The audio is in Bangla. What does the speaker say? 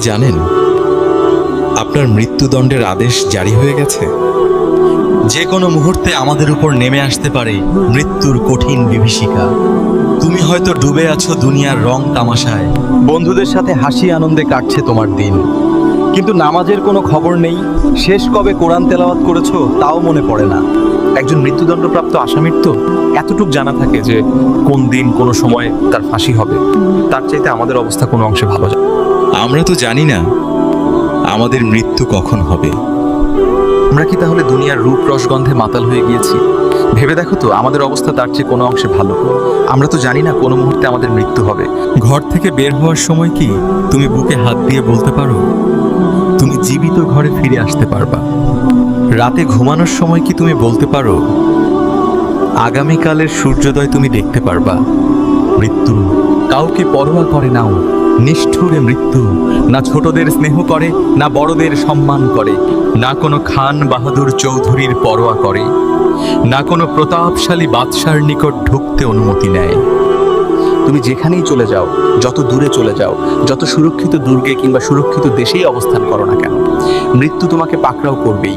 জানেন? আপনার মৃত্যুদণ্ডের আদেশ জারি হয়ে গেছে। যে কোনো মুহূর্তে আমাদের উপর নেমে আসতে পারে মৃত্যুর কঠিন বিভীষিকা। তুমি হয়তো ডুবে আছো দুনিয়ার রং তামাশায়। বন্ধুদের সাথে হাসি আনন্দে কাটছে তোমার দিন। কিন্তু নামাজের কোনো খবর নেই। শেষ কবে কোরআন তেলাওয়াত করেছ তাও মনে পড়ে না। একজন মৃত্যুদণ্ডপ্রাপ্ত আসামির তো এতটুক জানা থাকে যে কোন দিন, কোন সময় তার ফাঁসি হবে। তার চাইতে আমাদের অবস্থা কোনো অংশে ভালো যায় আমরা তো জানি না আমাদের মৃত্যু কখন হবে। আমরা কি তাহলে দুনিয়ার রূপ রসগন্ধে মাতাল হয়ে গিয়েছি? ভেবে দেখো তো আমাদের অবস্থা তার চেয়ে কোনো অংশে ভালো। আমরা তো জানি না কোনো মুহূর্তে আমাদের মৃত্যু হবে। ঘর থেকে বের হওয়ার সময় কি তুমি বুকে হাত দিয়ে বলতে পারো? তুমি জীবিত ঘরে ফিরে আসতে পারবা। রাতে ঘুমানোর সময় কি তুমি বলতে পারো? আগামীকালের সূর্যোদয় তুমি দেখতে পারবা। মৃত্যু কাউকে পরোয়া করে নাও। নিষ্ঠুরে মৃত্যু। না ছোটদের স্নেহ করে, না বড়দের সম্মান করে, না কোনো খান বাহাদুর চৌধুরীর পরোয়া করে, না কোনো প্রতাপশালী বাদশার নিকট ঢুকতে অনুমতি নেয়। তুমি যেখানেই চলে যাও, যত দূরে চলে যাও, যত সুরক্ষিত দুর্গে কিংবা সুরক্ষিত দেশেই অবস্থান করো না কেন? মৃত্যু তোমাকে পাকড়াও করবেই।